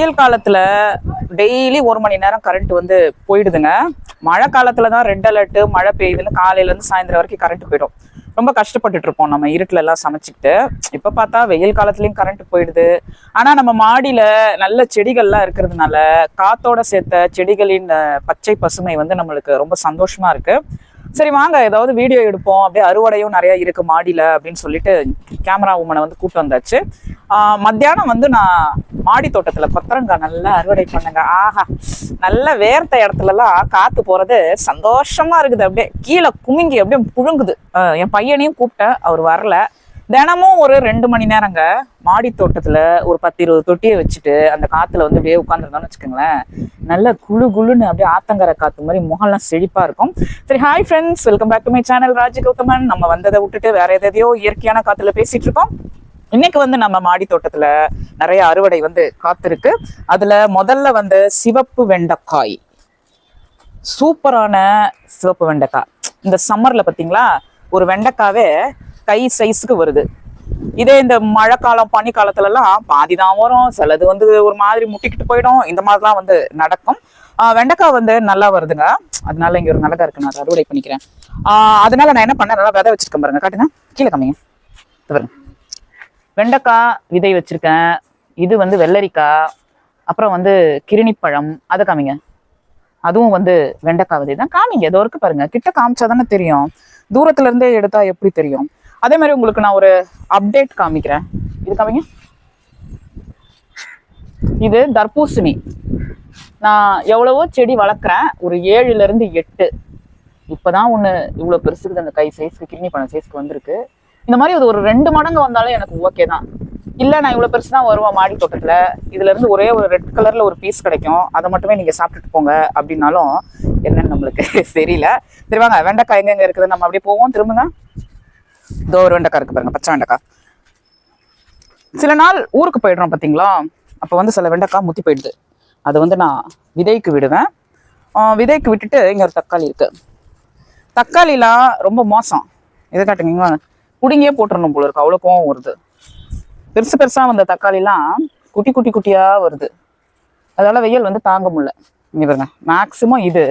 வெயில் காலத்தில் டெய்லி ஒரு மணி நேரம் கரண்ட் வந்து போயிடுதுங்க. மழை காலத்தில் தான் ரெட் அலர்ட்டு மழை பெய்யுதுன்னு காலையிலேருந்து சாயந்தரம் வரைக்கும் கரண்ட் போயிடும். ரொம்ப கஷ்டப்பட்டுட்டு இருப்போம் நம்ம இருட்டில் எல்லாம் சமைச்சுக்கிட்டு. இப்போ பார்த்தா வெயில் காலத்துலேயும் கரண்ட் போயிடுது. ஆனால் நம்ம மாடியில் நல்ல செடிகள்லாம் இருக்கிறதுனால காத்தோட சேர்த்த செடிகளின் பச்சை பசுமை வந்து நம்மளுக்கு ரொம்ப சந்தோஷமாக இருக்குது சரி வாங்க ஏதாவது வீடியோ எடுப்போம். அப்படியே அறுவடையும் நிறையா இருக்குது மாடியில் அப்படின்னு சொல்லிட்டு கேமரா உமனை வந்து கூப்பிட்டு வந்தாச்சு. மத்தியானம் வந்து நான் மாடி தோட்டத்துல கொத்தரங்காய் நல்லா அறுவடை பண்ணுங்க. ஆஹா நல்ல வேர்த்த இடத்துல எல்லாம் காத்து போறது சந்தோஷமா இருக்குது. அப்படியே கீழே குமிங்கி அப்படியே புழுங்குது. என் பையனையும் கூப்பிட்டேன் அவர் வரல. தினமும் ஒரு ரெண்டு மணி நேரங்க மாடி தோட்டத்துல ஒரு பத்து இருபது தொட்டியை வச்சுட்டு அந்த காத்துல வந்து அப்படியே உட்காந்துருந்தோம்னு வச்சுக்கோங்களேன். நல்ல குளு குளுன்னு அப்படியே ஆத்தங்கர காத்து மாதிரி முகம்லாம் செழிப்பா இருக்கும். சரி hi friends welcome back to my channel Raj Gauthaman. நம்ம வந்ததை விட்டுட்டு வேற எதையோ இயற்கையான காத்துல பேசிட்டு இருக்கோம். இன்னைக்கு வந்து நம்ம மாடி தோட்டத்துல நிறைய அறுவடை வந்து காத்திருக்கு. அதுல முதல்ல வந்து சிவப்பு வெண்டைக்காய். சூப்பரான சிவப்பு வெண்டைக்காய். இந்த சம்மர்ல பாத்தீங்களா ஒரு வெண்டைக்காவே கை சைஸுக்கு வருது. இதே இந்த மழை காலம் பனி காலத்துல எல்லாம் பாதி தான் வரும். சிலது வந்து ஒரு மாதிரி முட்டிக்கிட்டு போயிடும். இந்த மாதிரிலாம் வந்து நடக்கும். வெண்டைக்காய் வந்து நல்லா வருதுங்க. அதனால இங்க ஒரு நல்லதா இருக்கு. நான் அறுவடை பண்ணிக்கிறேன். அதனால நான் என்ன பண்ணேன்? நல்லா விதை வச்சிருக்கேன் பாருங்க. காட்டுங்க. கீழே கம்மிங்க பாருங்க. வெண்டைக்காய் விதை வச்சிருக்கேன். இது வந்து வெள்ளரிக்காய் அப்புறம் வந்து கிருணிப்பழம் அதை காமிங்க. அதுவும் வந்து வெண்டைக்காய் விதை தான். காமிங்க ஏதோ இருக்கு பாருங்க. கிட்ட காமிச்சா தானே தெரியும். தூரத்துல இருந்தே எடுத்தா எப்படி தெரியும்? அதே மாதிரி உங்களுக்கு நான் ஒரு அப்டேட் காமிக்கிறேன். இது காமிங்க. இது தர்பூசணி. நான் எவ்வளவோ செடி வளர்க்குறேன். ஒரு ஏழுல இருந்து எட்டு. இப்போதான் ஒன்று இவ்வளோ பெருசுக்கு அந்த கை சைஸ்க்கு கிருமி பழம் சைஸ்க்கு வந்திருக்கு. இந்த மாதிரி அது ஒரு ரெண்டு மடங்கு வந்தாலும் எனக்கு ஓகே தான். இல்லை நான் இவ்வளோ பெருசு தான் வருவேன் மாடி தோட்டத்தில். இதுலேருந்து ஒரே ஒரு ரெட் கலரில் ஒரு பீஸ் கிடைக்கும். அதை மட்டுமே நீங்கள் சாப்பிட்டுட்டு போங்க அப்படின்னாலும் என்னன்னு நம்மளுக்கு தெரியல. திருவாங்க வெண்டைக்காய் எங்கெங்கே இருக்குது? நம்ம அப்படியே போவோம். திரும்புங்க. இதோ ஒரு வெண்டைக்காய் இருக்கு பாருங்க. பச்சை வெண்டைக்காய். சில நாள் ஊருக்கு போயிடுறோம் பார்த்தீங்களா அப்போ வந்து சில வெண்டைக்காய் முத்தி போயிடுது. அதை வந்து நான் விதைக்கு விடுவேன். விதைக்கு விட்டுட்டு இங்கே ஒரு தக்காளி இருக்குது தக்காளிலாம் ரொம்ப மோசம். எதை காட்டுங்க. குடிங்கே போட்டுடணும் போல இருக்கு. அவ்வளோ கோவம் வருது. பெருசு பெருசாக வந்த தக்காளிலாம் குட்டி குட்டி குட்டியாக வருது. அதனால் வெயில் வந்து தாங்க முடியல. இங்க பாருங்க மேக்ஸிமம் இது.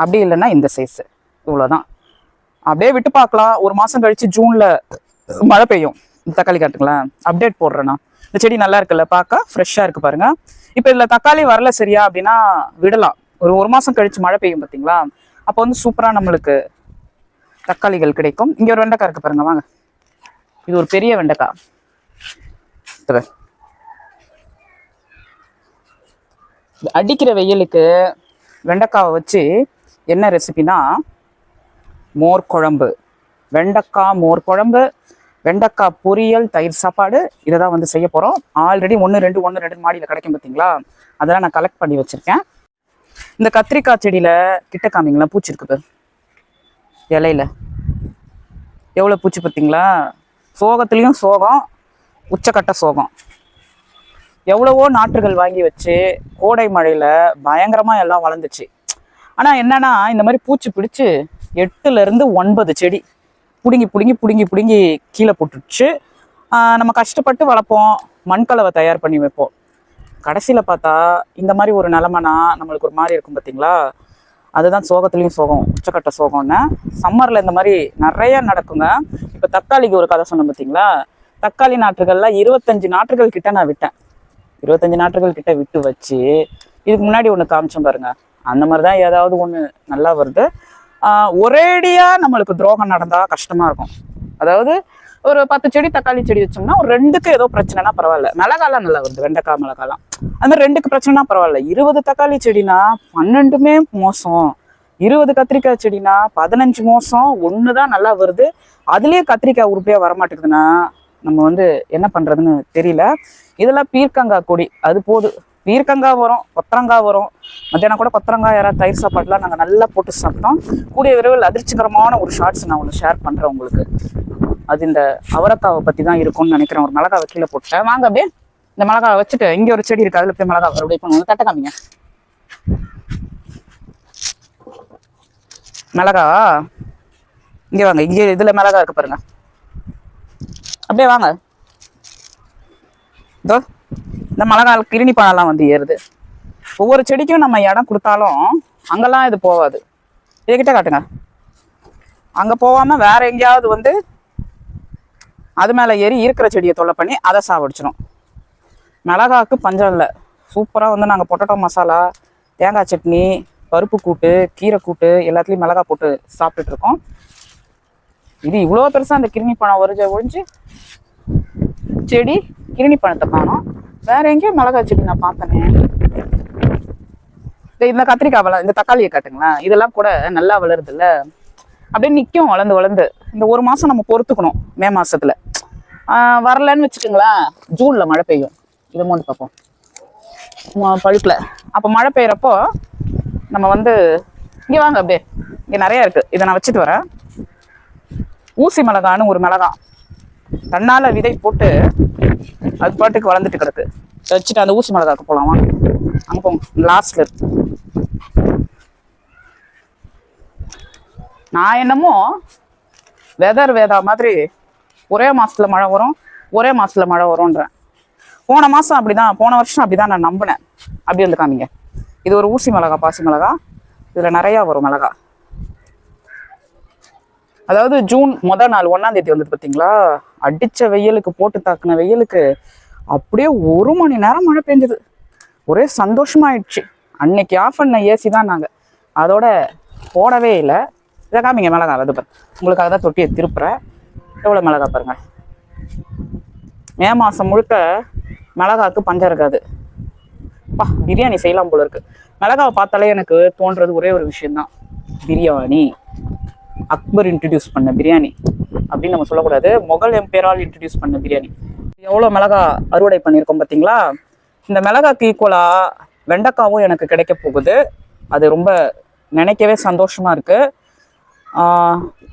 அப்படி இல்லைன்னா இந்த சைஸு இவ்வளோதான் அப்படியே விட்டு பார்க்கலாம். ஒரு மாதம் கழித்து ஜூனில் மழை பெய்யும். இந்த தக்காளி காட்டுங்களேன் அப்டேட் போடுறேன்னா இந்த செடி நல்லா இருக்குல்ல? பார்க்க ஃப்ரெஷ்ஷாக இருக்குது பாருங்கள் இப்போ இதில் தக்காளி வரல சரியா அப்படின்னா விடலாம். ஒரு ஒரு மாதம் கழித்து மழை பெய்யும் பார்த்தீங்களா அப்போ வந்து சூப்பராக நம்மளுக்கு தக்காளிகள் கிடைக்கும். இங்கே ஒரு வெண்டைக்காய் இருக்குது பாருங்கள் வாங்க. இது ஒரு பெரிய வெண்டைக்காய் அடிக்கிற வெயிலுக்கு வெண்டைக்காவை வச்சு என்ன ரெசிபினா மோர் குழம்பு. வெண்டைக்காய் மோர் குழம்பு வெண்டைக்காய் பொரியல் தயிர் சாப்பாடு இதை தான் வந்து செய்ய போகிறோம் ஆல்ரெடி ஒன்று ரெண்டு ஒன்று ரெண்டு மாடியில் கிடைக்கும் பார்த்தீங்களா அதெல்லாம் நான் கலெக்ட் பண்ணி வச்சுருக்கேன். இந்த கத்திரிக்காய் செடியில் கிட்ட காமிங்களா பூச்சி இருக்குது இலையில. எவ்வளோ பூச்சி பார்த்தீங்களா சோகத்துலேயும் சோகம் உச்சக்கட்ட சோகம். எவ்வளவோ நாற்றுகள் வாங்கி வச்சு கோடை மழையில் பயங்கரமாக எல்லாம் வளர்ந்துச்சு. ஆனால் என்னன்னா இந்த மாதிரி பூச்சி பிடிச்சி எட்டுலேருந்து ஒன்பது செடி புடுங்கி புடுங்கி புடுங்கி புடுங்கி கீழே போட்டுடுச்சு. நம்ம கஷ்டப்பட்டு வளர்ப்போம் மண்கலவை தயார் பண்ணி வைப்போம். கடைசியில் பார்த்தா இந்த மாதிரி ஒரு நிலமைனா நம்மளுக்கு ஒரு மாதிரி இருக்கும் பார்த்தீங்களா அதுதான் சோகத்துலேயும் சோகம் உச்சக்கட்ட சோகம்னு. சம்மரில் இந்த மாதிரி நிறைய நடக்குங்க. இப்போ தக்காளிக்கு ஒரு கதை சொன்னேன் பார்த்தீங்களா தக்காளி நாற்றுகள்லாம் இருபத்தஞ்சு நாற்றுகள் கிட்ட நான் விட்டேன். இருபத்தஞ்சு நாற்றுகள் கிட்ட விட்டு வச்சு இதுக்கு முன்னாடி ஒன்று காமிச்சோம் பாருங்க. அந்த மாதிரி தான் ஏதாவது ஒன்று நல்லா வருது. ஒரேடியாக நம்மளுக்கு துரோகம் நடந்தால் கஷ்டமாக இருக்கும். அதாவது ஒரு பத்து செடி தக்காளி செடி வச்சோம்னா ஒரு ரெண்டுக்கு ஏதோ பிரச்சனைனா பரவாயில்ல. மிளகாலாம் நல்லா வருது வெண்டைக்காய் மிளகாலாம். அது மாதிரி ரெண்டுக்கு பிரச்சனைனா பரவாயில்ல. இருபது தக்காளி செடினா பன்னெண்டுமே மோசம். இருபது கத்திரிக்காய் செடினா பதினஞ்சு மாதம் ஒன்று தான் நல்லா வருது. அதுலயே கத்திரிக்காய் உருப்படியாக வரமாட்டேங்குதுன்னா நம்ம வந்து என்ன பண்றதுன்னு தெரியல. இதெல்லாம் பீர்க்கங்காய் கொடி அது போது பீர்க்கங்காய் வரும் கொத்தரங்காய் வரும். மத்தியானம் கூட கொத்தரங்காய் யாராவது தயிர் சாப்பாடுலாம் நாங்கள் நல்லா போட்டு சாப்பிட்டோம். கூடிய விரைவில் அதிர்ச்சிகரமான ஒரு ஷார்ட்ஸ் நான் ஒன்று ஷேர் பண்ணுறேன் உங்களுக்கு. அது இந்த அவரக்காவை பற்றி தான் இருக்கும்னு நினைக்கிறேன். ஒரு மிளகாவை கீழே போட்டேன் வாங்க அப்படியே இந்த மிளகாவை வச்சுட்டு இங்கே ஒரு செடி இருக்கு அதில் போய் மிளகா அப்படியே பண்ணுவோம் தட்டை காமிங்க. மிளகா? இங்கே வாங்க இங்கே இதில் மிளகா இருக்கு பாருங்க. அப்படியே வாங்க. இதோ இந்த மிளகா கிருணி பழம்லாம் வந்து ஏறுது. ஒவ்வொரு செடிக்கும் நம்ம இடம் கொடுத்தாலும் அங்கெல்லாம் இது போகாது இதுகிட்ட காட்டுங்க. அங்கே போகாமல் வேற எங்கேயாவது வந்து அது மேலே ஏறி இருக்கிற செடியை தொல்லை பண்ணி அதை சாவடிச்சிடும் மிளகாக்கு பஞ்சம் இல்லை. சூப்பராக வந்து நாங்கள் பொட்டட்டோ மசாலா தேங்காய் சட்னி பருப்பு கூட்டு கீரை கூட்டு எல்லாத்துலேயும் மிளகா போட்டு சாப்பிட்டுட்டு இருக்கோம். இது இவ்வளோ பெருசாக அந்த கிருமி பழம் ஒரிஞ்ச ஒழிஞ்சு செடி கிருணி பழத்தை காணும். வேற எங்கேயும் மிளகா செடி நான் பார்த்தேனே. இந்த இந்த கத்திரிக்காய் வள இந்த தக்காளியை காட்டுங்களேன். இதெல்லாம் கூட நல்லா வளருதுல்ல. அப்படியே நிற்கும் வளர்ந்து வளர்ந்து. இந்த ஒரு மாதம் நம்ம பொறுத்துக்கணும் மே மாதத்தில் வரலன்னு வச்சுக்கோங்களேன். ஜூனில் மழை பெய்யும். இதை மோந்து பார்ப்போம் பழுப்பில் அப்போ மழை பெய்கிறப்போ நம்ம வந்து இங்கே வாங்க அப்படியே. இங்கே நிறைய இருக்கு. இதை நான் வச்சுட்டு வரேன். ஊசி மிளகான்னு ஒரு மிளகா தன்னால விதை போட்டு அது பாட்டுக்கு வளர்ந்துட்டு கிடக்கு. வச்சுட்டு அந்த ஊசி மிளகாக்கு போகலாம் வாங்க. அங்கே போங்க. லாஸ்ட்ல இருக்கு. நான் என்னமோ வெதர் வேதா மாதிரி ஒரே மாசத்துல மழை வரும் ஒரே மாசத்துல மழை வரும்ன்றேன். போன மாதம் அப்படிதான் போன வருஷம் அப்படிதான் நான் நம்பினேன். அப்படி வந்து காமிங்க. இது ஒரு ஊசி மிளகா பாசி மிளகா. இதுல நிறையா வரும் மிளகா. அதாவது ஜூன் மொதல் நாள் ஒன்றாம் தேதி வந்தது பார்த்தீங்களா அடிச்ச வெயிலுக்கு போட்டு தாக்குன வெயிலுக்கு அப்படியே ஒரு மணி நேரம் மழை பெஞ்சது. ஒரே சந்தோஷமாயிடுச்சு. அன்னைக்கு ஆஃப் பண்ண ஏசி தான் நாங்கள் அதோட போடவே இல்லை. இதை காமிங்க மிளகா. அது பாரு. உங்களுக்காக தான் தொட்டியை திருப்புறேன். எவ்வளோ மிளகா பாருங்க. மே மாதம் முழுக்க மிளகாக்கு பஞ்சம் இருக்காது. அப்பா பிரியாணி செய்யலாம் போல இருக்கு. மிளகாவை பார்த்தாலே எனக்கு தோன்றது ஒரே ஒரு விஷயம்தான். பிரியாணி. அக்பர் இன்ட்ரடியூஸ் பண்ண பிரியாணி. அப்படின்னு நம்ம சொல்லக்கூடாது. முகல் எம்பேரால் இன்ட்ரடியூஸ் பண்ண பிரியாணி. எவ்வளோ மிளகா அறுவடை பண்ணியிருக்கோம் பார்த்தீங்களா? இந்த மிளகாக்கு ஈக்குவலாக வெண்டைக்காவும் எனக்கு கிடைக்க போகுது. அது ரொம்ப நினைக்கவே சந்தோஷமாக இருக்குது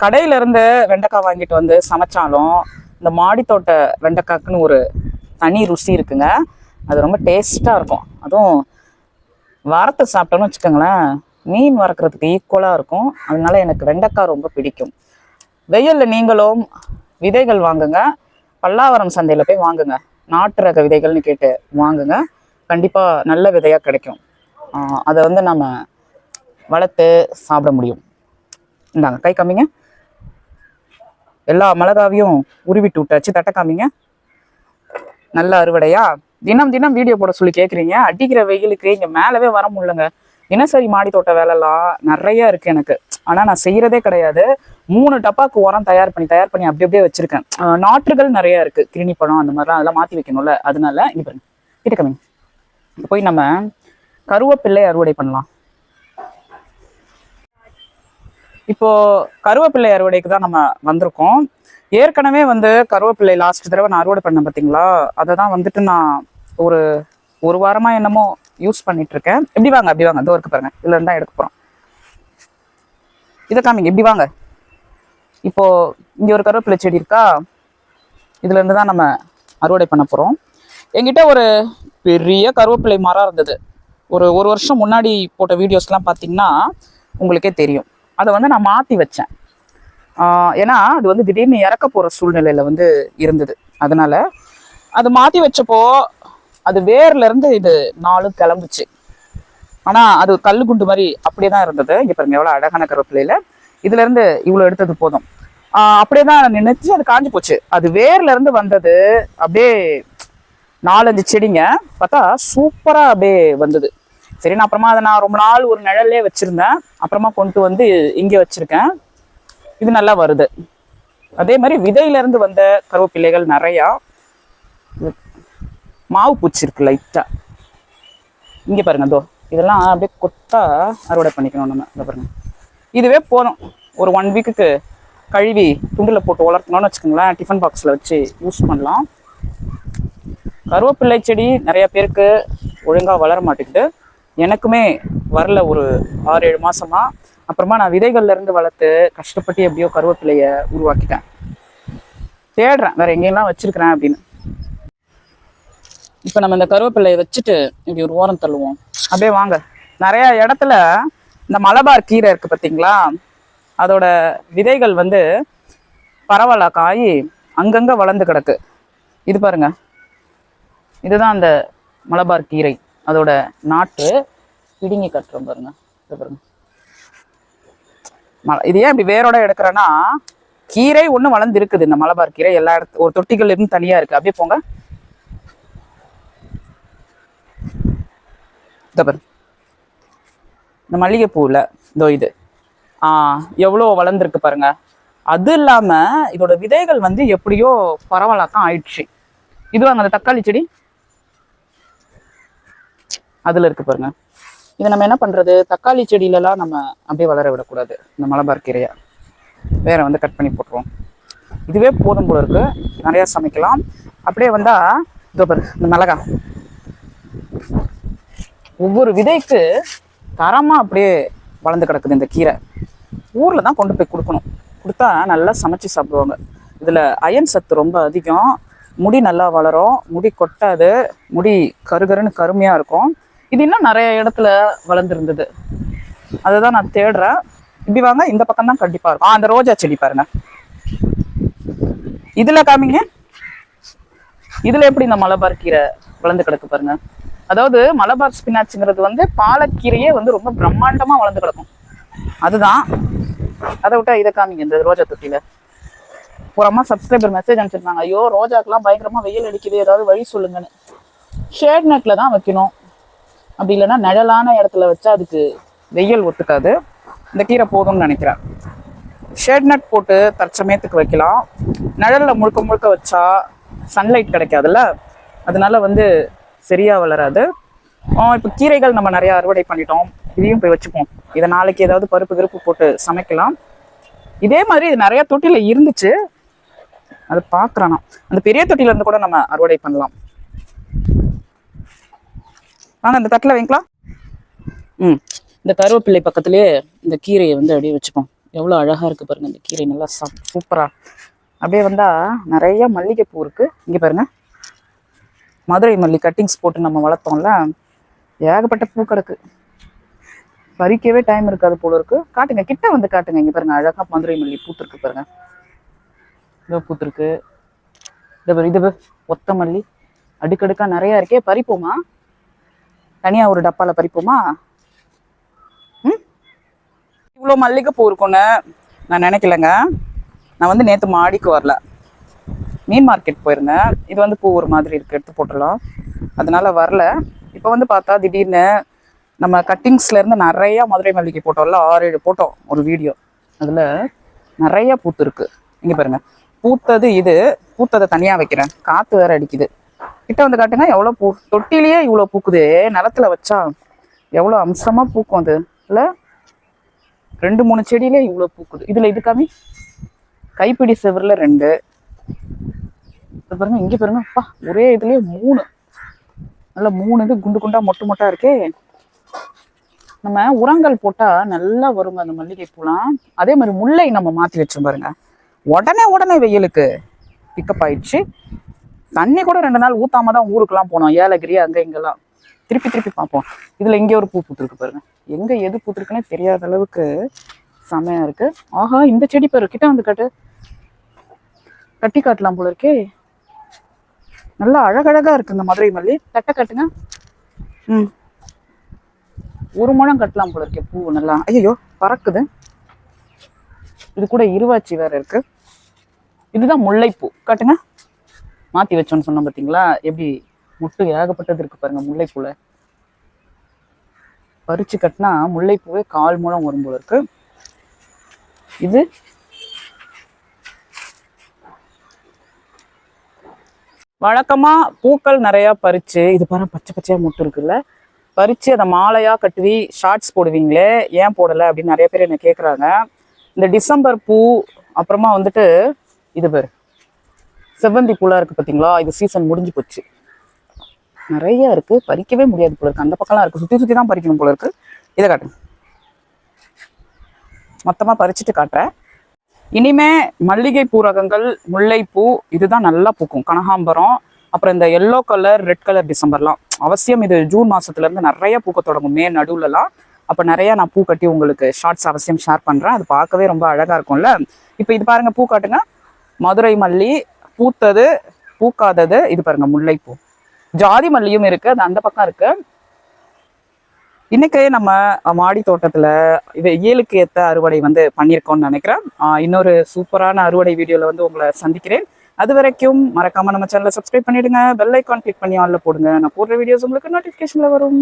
கடையிலேருந்து வெண்டைக்காய் வாங்கிட்டு வந்து சமைச்சாலும் இந்த மாடித்தோட்ட வெண்டைக்காக்குன்னு ஒரு தனி ருசி இருக்குங்க. அது ரொம்ப டேஸ்ட்டாக இருக்கும். அதுவும் வரத்தை சாப்பிட்டோம்னு வச்சுக்கோங்களேன் மீன் வறுக்கிறதுக்கு ஈக்குவலாக இருக்கும். அதனால எனக்கு வெண்டைக்காய் ரொம்ப பிடிக்கும். வெயிலில் நீங்களும் விதைகள் வாங்குங்க. பல்லாவரம் சந்தையில் போய் வாங்குங்க. நாட்டு ரக விதைகள்னு கேட்டு வாங்குங்க. கண்டிப்பாக நல்ல விதையாக கிடைக்கும். அதை வந்து நம்ம வளர்த்து சாப்பிட முடியும். இந்தாங்க கை காமிங்க. எல்லா மிளகாவையும் உருவிட்டு விட்டாச்சு. தட்டை காமிங்க. நல்ல அறுவடையாக தினம் தினம் வீடியோ போட சொல்லி கேட்குறீங்க அடிக்கிற வெயிலுக்கு இங்கே மேலவே வர முடியலங்க. தினசரி மாடி தோட்ட வேலைலாம் நிறைய இருக்கு எனக்கு. ஆனால் நான் செய்யறதே கிடையாது. மூணு டப்பாக்கு உரம் தயார் பண்ணி தயார் பண்ணி அப்படி அப்படியே வச்சிருக்கேன். நாற்றுகள் நிறைய இருக்கு. கிருணி பழம் அந்த மாதிரிலாம் அதெல்லாம் மாற்றி வைக்கணும்ல. அதனால இது பாருங்க. கிட்ட போய் நம்ம கருவேப்பிள்ளை அறுவடை பண்ணலாம். இப்போ கருவேப்பிள்ளை அறுவடைக்கு தான் நம்ம வந்திருக்கோம். ஏற்கனவே வந்து கருவேப்பிள்ளை லாஸ்ட் தடவை நான் அறுவடை பண்ணேன் பார்த்தீங்களா அதை தான் வந்துட்டு நான் ஒரு ஒரு வாரமா என்னமோ யூஸ் பண்ணிட்டு இருக்கேன். எப்படி வாங்க அப்படி வாங்க. இதோ இருக்கு பாருங்க. இதுல இருந்தா எடுக்க போறோம். இதை காமிங்க. இப்படி வாங்க. இப்போ இங்க ஒரு கருவேப்பிலை செடி இருக்கா? இதுல இருந்து தான் நம்ம அறுவடை பண்ண போறோம். என்கிட்ட ஒரு பெரிய கருவேப்பிலை மரம் இருந்தது. ஒரு ஒரு வருஷம் முன்னாடி போட்ட வீடியோஸ்லாம் பார்த்தீங்கன்னா உங்களுக்கே தெரியும். அதை வந்து நான் மாற்றி வச்சேன். ஏன்னா அது வந்து திடீர்னு இறக்க போகிற சூழ்நிலையில் வந்து இருந்தது. அதனால அது மாற்றி வச்சப்போ அது வேர்லேருந்து இது நாலு கிளம்புச்சு. ஆனால் அது கல் குண்டு மாதிரி அப்படியே தான் இருந்தது. இங்கே பாருங்க எவ்வளோ அழகான கருவேப்பிலையில். இதுலேருந்து இவ்வளோ எடுத்தது போதும். அப்படியே தான் நினைச்சு அது காஞ்சி போச்சு. அது வேர்லேருந்து வந்தது அப்படியே நாலஞ்சு செடிங்க பார்த்தா சூப்பராக அப்படியே வந்தது. சரி நான் அப்புறமா அதை நான் ரொம்ப நாள் ஒரு நிழல்லே வச்சுருந்தேன். அப்புறமா கொண்டு வந்து இங்கே வச்சுருக்கேன். இது நல்லா வருது. அதே மாதிரி விதையிலேருந்து வந்த கருவேப்பிள்ளைகள் நிறையா. மாவு பூச்சி இருக்கு லைட்டாக இங்கே பாருங்க தோ இதெல்லாம் அப்படியே கொத்தா அறுவடை பண்ணிக்கணும் நம்ம. இதை பாருங்க. இதுவே போதும். ஒரு ஒன் வீக்குக்கு கழுவி துண்டில் போட்டு வளர்த்தணும்னு வச்சுக்கோங்களேன். டிஃபன் பாக்ஸில் வச்சு யூஸ் பண்ணலாம். கருவேப்பிள்ளை செடி நிறைய பேருக்கு ஒழுங்காக வளர மாட்டேங்குது. எனக்குமே வரல ஒரு ஆறு ஏழு மாசமா. அப்புறமா நான் விதைகள்ல இருந்து வளர்த்து கஷ்டப்பட்டு எப்படியோ கருவேப்பிலைய உருவாக்கிட்டேன். தேடுறேன். வேற எங்கெல்லாம் வச்சிருக்கிறேன் அப்படின்னு. இப்போ நம்ம இந்த கருவேப்பிலையை வச்சுட்டு இப்படி ஒரு ஓரம் தள்ளுவோம். அப்படியே வாங்க. நிறைய இடத்துல இந்த மலபார் கீரை இருக்கு பார்த்தீங்களா? அதோட விதைகள் வந்து பரவாயில்ல காய் அங்கங்கே வளர்ந்து கிடக்கு. இது பாருங்க. இதுதான் அந்த மலபார் கீரை. அதோட நாட்டு பிடுங்கி கட்டுறோம் பாருங்க. பாருங்க. மலை இது ஏன் இப்படி வேரோட எடுக்கிறேன்னா கீரை ஒண்ணு வளர்ந்து இருக்குது இந்த மலபார் கீரை எல்லா இடத்து ஒரு தொட்டிகள் இருந்து தனியா இருக்கு. அப்படியே போங்க. இதோ இந்த மல்லிகைப்பூவில் இதோ இது. எவ்வளோ வளர்ந்துருக்கு பாருங்க. அது இல்லாம இதோட விதைகள் வந்து எப்படியோ பரவலாக தான் ஆயிடுச்சு இதுவாங்க அந்த தக்காளி செடி. அதில் இருக்கு பாருங்க. இதை நம்ம என்ன பண்ணுறது தக்காளி செடியிலலாம் நம்ம அப்படியே வளர விடக்கூடாது. இந்த மலபார் கீரையை. வேற வந்து கட் பண்ணி போட்டுருவோம். இதுவே போதும் போல இருக்கு. நிறையா சமைக்கலாம். அப்படியே வந்தால் இதோ பாரு இந்த மிளகா. ஒவ்வொரு விதைக்கு தரமாக அப்படியே வளர்ந்து கிடக்குது இந்த கீரை. ஊரில் தான் கொண்டு போய் கொடுக்கணும். கொடுத்தா நல்லா சமைச்சு சாப்பிடுவாங்க. இதில் அயன் சத்து ரொம்ப அதிகம். முடி நல்லா வளரும். முடி கொட்டாது. முடி கருகருன்னு கருமையாக இருக்கும். இது இன்னும் நிறைய இடத்துல வளர்ந்துருந்தது. அதுதான் நான் தேடுறேன். இப்படி வாங்க இந்த பக்கம் தான் கண்டிப்பா இருக்கும். அந்த ரோஜா செடி பாருங்க. இதுல காமிங்க. இதுல எப்படி இந்த மலபார் கீரை வளர்ந்து கிடக்கு பாருங்க. அதாவது மலபார் ஸ்பினாச்சுங்கிறது வந்து பாலக்கீரையே வந்து ரொம்ப பிரம்மாண்டமா வளர்ந்து கிடக்கும். அதுதான். அதை விட்டா இதை காமிங்க இந்த ரோஜா தொட்டியில. ஒரு அம்மா சப்ஸ்கிரைபர் மெசேஜ் அனுப்பிச்சிருந்தாங்க. ஐயோ ரோஜாக்கெல்லாம் பயங்கரமா வெயில் அடிக்குது. ஏதாவது வழி சொல்லுங்கன்னு. ஷேட் நெட்ல தான் வைக்கணும். அப்படி இல்லைன்னா நிழலான இடத்துல வச்சா அதுக்கு வெயில் ஒத்துக்காது. இந்த கீரை போதும்னு நினைக்கிறேன். ஷேட் நட் போட்டு தற்சமயத்துக்கு வைக்கலாம். நிழலில் முழுக்க முழுக்க வச்சா சன்லைட் கிடைக்காதுல்ல? அதனால வந்து சரியாக வளராது. இப்போ கீரைகள் நம்ம நிறைய அறுவடை பண்ணிட்டோம். இதையும் போய் வச்சுப்போம். இதை நாளைக்கு ஏதாவது பருப்பு கிருப்பு போட்டு சமைக்கலாம். இதே மாதிரி இது நிறைய தொட்டியில் இருந்துச்சு. அது பார்க்குறேன் அந்த பெரிய தொட்டிலேருந்து கூட நம்ம அறுவடை பண்ணலாம். வாங்க இந்த தட்டில் வைங்களா? ம். இந்த கருவேப்பிள்ளை பக்கத்துலேயே இந்த கீரையை வந்து அப்படியே வச்சுப்போம். எவ்வளோ அழகாக இருக்குது பாருங்கள் இந்த கீரை நல்லா சா சூப்பராக அப்படியே வந்தால் நிறைய மல்லிகைப்பூ இருக்குது இங்கே பாருங்கள் மதுரை மல்லி கட்டிங்ஸ் போட்டு நம்ம வளர்த்தோம்ல ஏகப்பட்ட பூ கிடக்கு பறிக்கவே டைம் இருக்காது போல இருக்கு. காட்டுங்க கிட்ட வந்து காட்டுங்க. இங்கே பாருங்க அழகாக மதுரை மல்லி பூத்துருக்கு பாருங்க. இதோ பூத்துருக்கு. இதை பாரு, இது ஒத்த மல்லி. அடுக்கடுக்காக நிறையா இருக்கே பறிப்போமா? தனியாக ஒரு டப்பாவில் பறிப்போமா? ம்? இவ்வளோ மல்லிகைப்பூ இருக்கும்னு நான் நினைக்கலங்க. நான் வந்து நேற்று மாடிக்கு வரல. மீன் மார்க்கெட் போயிருந்தேன். இது வந்து பூ ஒரு மாதிரி இருக்குது எடுத்து போட்டுடலாம். அதனால் வரல. இப்போ வந்து பார்த்தா திடீர்னு நம்ம கட்டிங்ஸ்லேருந்து நிறையா மதுரை மல்லிகை போட்டோம்ல ஆறு ஏழு போட்டோம் ஒரு வீடியோ. அதில் நிறையா பூத்து இருக்குது இங்கே பாருங்கள் பூத்தது இது. பூத்ததை தனியாக வைக்கிறேன். காற்று வேறு அடிக்குது. கிட்ட வந்து காட்டுங்க எவ்வளோ பூ தொட்டிலேயே இவ்வளோ பூக்குது நிலத்துல வச்சா எவ்வளோ அம்சமாக பூக்கும் அது. இல்லை ரெண்டு மூணு செடியிலே இவ்வளோ பூக்குது. இதில் இது காமி கைப்பிடி செவரில் ரெண்டு. இது பாருங்க இங்கே பாருங்க அப்பா ஒரே இதுலேயே மூணு. நல்லா மூணு இது குண்டு குண்டாக மொட்டு மொட்டாக இருக்கே. நம்ம உரங்கள் போட்டால் நல்லா வருங்க அந்த மல்லிகை பூலாம் அதே மாதிரி முல்லை நம்ம மாற்றி வச்சோம் பாருங்க. உடனே உடனே வெயிலுக்கு பிக்கப் ஆயிடுச்சு. தண்ணி கூட ரெண்டு நாள் ஊத்தாம தான் ஊருக்குலாம் போனோம். ஏலகிரி அங்க இங்கெல்லாம். திருப்பி திருப்பி பார்ப்போம். இதுல இங்கே ஒரு பூ பூத்துருக்கு பாருங்க. எங்க எது பூத்துருக்குன்னே தெரியாத அளவுக்கு செமையா இருக்கு. ஆஹா இந்த செடி பேர் கிட்ட வந்து கட்டு. கட்டி காட்டலாம் போல இருக்கே. நல்லா அழகழகா இந்த மதுரை மல்லி. தட்டை கட்டுங்க. ம். ஒரு முழம் கட்டலாம் போல இருக்கே பூ நல்லா. ஐயோ பறக்குது. இது கூட இருவாச்சி வேற இருக்கு. இதுதான் முல்லைப்பூ. காட்டுங்க. மாத்தி வச்சோன்னு சொன்னோம் பாத்தீங்களா? எப்படி முட்டு ஏகப்பட்டது இருக்கு பாருங்க முல்லைப்பூல. பறிச்சு கட்டினா முல்லைப்பூவே கால் மூலம் வரும் போல இருக்கு. இது வழக்கமா பூக்கள் நிறைய பறிச்சு இது பாருங்க பச்சை பச்சையா முட்டு இருக்குல்ல. பறிச்சு அதை மாலையா கட்டுவி ஷார்ட்ஸ் போடுவீங்களே ஏன் போடல அப்படின்னு நிறைய பேர் என்ன கேக்குறாங்க. இந்த டிசம்பர் பூ அப்புறமா வந்துட்டு இது பேர். செவ்வந்தி பூலாம் இருக்குது பார்த்தீங்களா இது சீசன் முடிஞ்சு போச்சு. நிறைய இருக்குது பறிக்கவே முடியாது போல இருக்குது அந்த பக்கம்லாம் இருக்குது சுற்றி சுற்றி தான் பறிக்கணும் போல இருக்குது இதை காட்டுங்க. மொத்தமாக பறிச்சுட்டு காட்டுறேன். இனிமே மல்லிகை பூ ரகங்கள் முல்லைப்பூ இதுதான் நல்லா பூக்கும். கனகாம்பரம் அப்புறம் இந்த எல்லோ கலர் ரெட் கலர் டிசம்பர்லாம். அவசியம் இது ஜூன் மாதத்துலேருந்து நிறைய பூக்க தொடங்கும். மே நடுவுலலாம். அப்போ நிறையா நான் பூ கட்டி உங்களுக்கு ஷார்ட்ஸ் அவசியம் ஷேர் பண்ணுறேன் அது பார்க்கவே ரொம்ப அழகாக இருக்கும்ல. இப்போ இது பாருங்கள் பூ காட்டுங்க. மதுரை மல்லி பூத்தது பூக்காதது இது பாருங்க முல்லைப்பூ. ஜாதி மல்லியும் இருக்கு அது அந்த பக்கம் இருக்கு. இன்னைக்கு நம்ம மாடி தோட்டத்துல வெயிலுக்கு ஏத்த அறுவடை வந்து பண்ணியிருக்கோம்னு நினைக்கிறேன். இன்னொரு சூப்பரான அறுவடை வீடியோல வந்து உங்களை சந்திக்கிறேன். அது வரைக்கும் மறக்காம நம்ம சேனலை சப்ஸ்கிரைப் பண்ணிடுங்க. பெல் ஐக்கான் கிளிக் பண்ணி ஆன்ல போடுங்க. நான் போடுற வீடியோஸ் உங்களுக்கு நோட்டிபிகேஷன்ல வரும்.